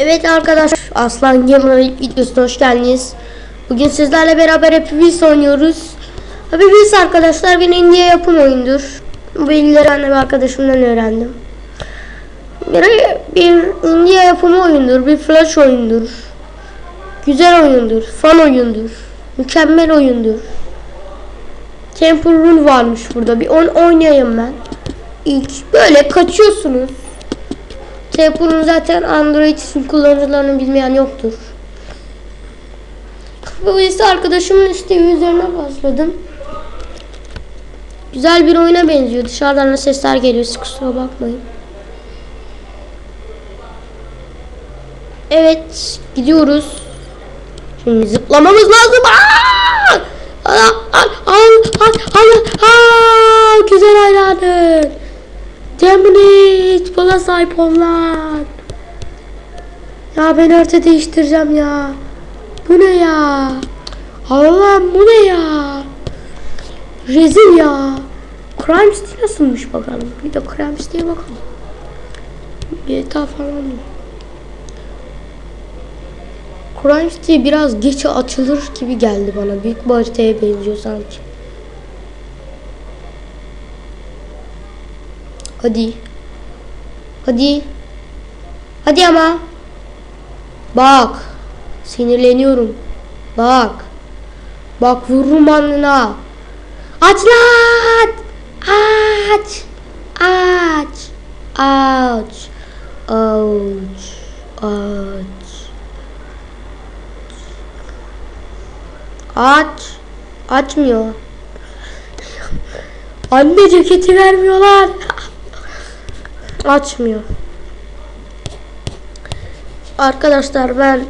Evet arkadaşlar Aslan Gamer videosuna hoş geldiniz. Bugün sizlerle beraber Happy oynuyoruz. Happy Wheels arkadaşlar bir India yapım oyundur. Bu bilgileri annem arkadaşımdan öğrendim. Bir, bir India yapımı oyundur. Bir flash oyundur. Güzel oyundur. Fan oyundur. Mükemmel oyundur. Temple Run varmış burada. Bir on oynayayım ben. İlk böyle kaçıyorsunuz. Telefonun zaten Android kullanıcılarının bilmeyen yoktur. Bu ise arkadaşımın isteği üzerine başladım. Güzel bir oyuna benziyor. Dışarıdan da sesler geliyor. Kusura bakmayın. Evet, gidiyoruz. Şimdi zıplamamız lazım. Aa! Aa! Aa! Aa! Aa! Aa! Güzel hayranım. Demnit bana sahip ol lan. Ya ben harita değiştireceğim ya. Bu ne ya? Allah'ım bu ne ya? Rezil ya. Crime City nasılmış bakalım. Bir de Crime City'ye bakalım. GTA falan mı? Crime City biraz geç açılır gibi geldi bana. Büyük bir haritaya benziyor sanki. Hadi. Hadi. Hadi ama. Bak. Sinirleniyorum. Bak. Bak vururum alnına. Aç lan. Aç. Aç. Aç. Aç. Aç. Aç. Açmıyor. Anne ceketi vermiyorlar. Açmıyor. Arkadaşlar ben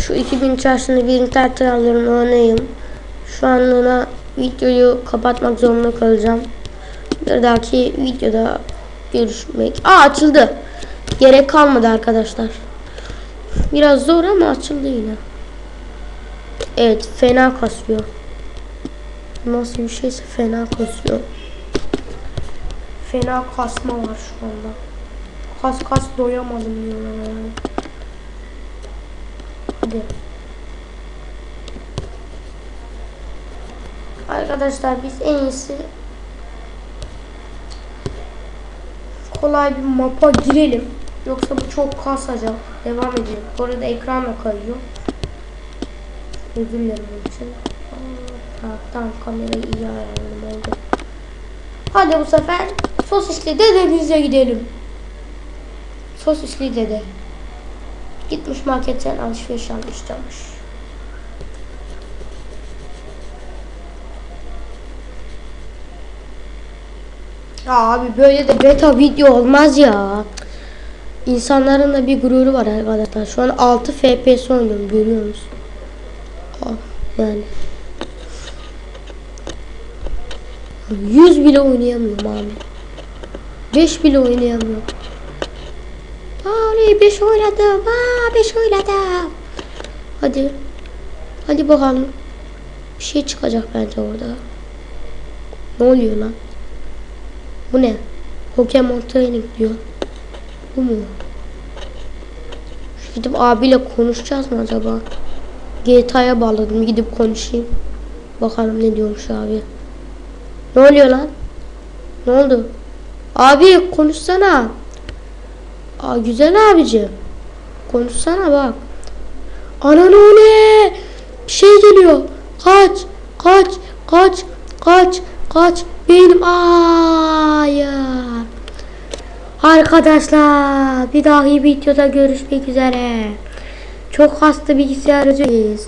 şu 2000 içerisinde bir internet ayarlarını oynayayım. Şu anlığına videoyu kapatmak zorunda kalacağım. Bir dahaki videoda görüşmek. Aa açıldı. Gerek kalmadı arkadaşlar. Biraz zor ama açıldı yine. Evet fena kasıyor. Nasıl bir şeyse fena kasıyor. Fena kasma var şu anda. Kas kas doyamadım yani. Hadi. Arkadaşlar biz en iyisi kolay bir mapa girelim. Yoksa bu çok kasacak. Devam edelim. Bu arada ekran da kayıyor. Özür dilerim bunun için. Aa, tamam kamerayı iyi ayarladım oldu. Hadi bu sefer sosisli dedemize gidelim. Sosisli dede. Gitmiş marketten alışveriş almış çalmış. Ya abi böyle de beta video olmaz ya. İnsanların da bir gururu var arkadaşlar. Şu an 6 FPS oynuyorum görüyor musun? Ah, Yani. 100 bile oynayamıyorum abi. 5 bile oynayamıyorum. Abi 5 oynadım. Aa 5 oynadım. Hadi. Hadi bakalım. Bir şey çıkacak bence orada. Ne oluyor lan? Bu ne? Pokemon Training diyor. Bu mu? Gidip abiyle konuşacağız mı acaba? GTA'ya bağladım. Gidip konuşayım. Bakalım ne diyormuş abi. Ne oluyor lan? Ne oldu? Abi konuşsana. Aa, güzel abici. Konuşsana bak. Ananı ne? Bir şey geliyor. Kaç. Kaç. Kaç. Kaç. Kaç. Benim. Hayır. Arkadaşlar bir dahaki videoda görüşmek üzere. Çok hasta bilgisayarcıyız.